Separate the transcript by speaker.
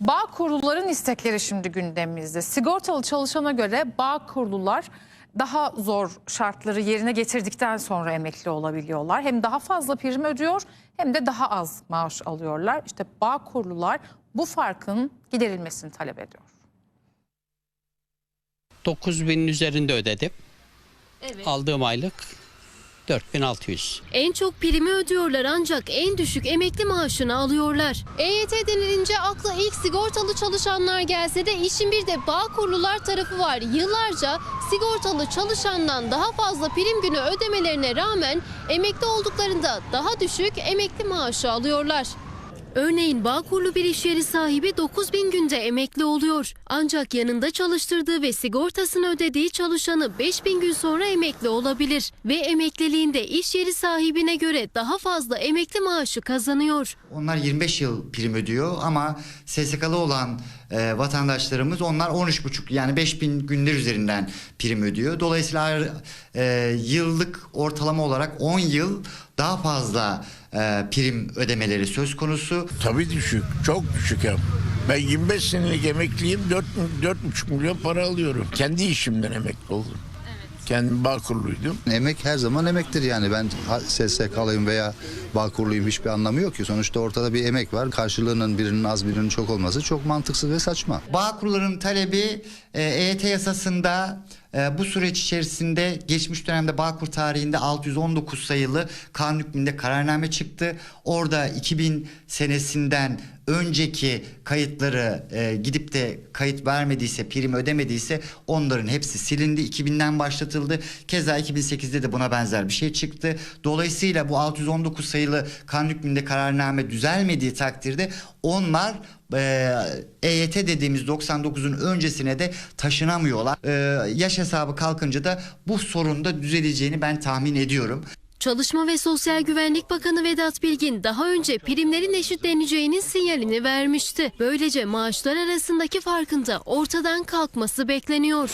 Speaker 1: Bağ kuruluların istekleri şimdi gündemimizde. Sigortalı çalışana göre bağ kurulular daha zor şartları yerine getirdikten sonra emekli olabiliyorlar. Hem daha fazla prim ödüyor hem de daha az maaş alıyorlar. İşte bağ kurulular bu farkın giderilmesini talep ediyor.
Speaker 2: 9000'in üzerinde ödedim. Aldığım aylık 4600.
Speaker 3: En çok primi ödüyorlar ancak en düşük emekli maaşını alıyorlar. EYT denilince akla ilk sigortalı çalışanlar gelse de işin bir de bağ kurulular tarafı var. Yıllarca sigortalı çalışandan daha fazla prim günü ödemelerine rağmen emekli olduklarında daha düşük emekli maaşı alıyorlar. Örneğin Bağkurlu bir iş yeri sahibi 9000 günde emekli oluyor. Ancak yanında çalıştırdığı ve sigortasını ödediği çalışanı 5000 gün sonra emekli olabilir. Ve emekliliğinde iş yeri sahibine göre daha fazla emekli maaşı kazanıyor.
Speaker 4: Onlar 25 yıl prim ödüyor ama SSK'lı olan e, vatandaşlarımız onlar 13,5 yani 5000 günler üzerinden prim ödüyor. Dolayısıyla e, yıllık ortalama olarak 10 yıl daha fazla e, prim ödemeleri söz konusu.
Speaker 5: Tabii düşük. Çok düşük hem. Ben 25 senelik emekliyim. 4, 4,5 milyon para alıyorum. Kendi işimden emekli oldum. Kendim bağ kuruluydum.
Speaker 6: Emek her zaman emektir yani ben SSK'lıyım veya Bağkurluyum hiçbir anlamı yok ki. Sonuçta ortada bir emek var. Karşılığının birinin az birinin çok olması çok mantıksız ve saçma.
Speaker 4: Bağ kurulların talebi e, EYT yasasında e, bu süreç içerisinde geçmiş dönemde Bağkur tarihinde 619 sayılı kanun hükmünde kararname çıktı. Orada 2000 senesinden önceki kayıtları e, gidip de kayıt vermediyse, prim ödemediyse onların hepsi silindi. 2000'den başlatıldı. Keza 2008'de de buna benzer bir şey çıktı. Dolayısıyla bu 619 sayılı kanun hükmünde kararname düzelmediği takdirde onlar e, EYT dediğimiz 99'un öncesine de taşınamıyorlar. E, yaş hesabı kalkınca da bu sorun da düzeleceğini ben tahmin ediyorum.
Speaker 3: Çalışma ve Sosyal Güvenlik Bakanı Vedat Bilgin daha önce primlerin eşitleneceğinin sinyalini vermişti. Böylece maaşlar arasındaki farkın da ortadan kalkması bekleniyor.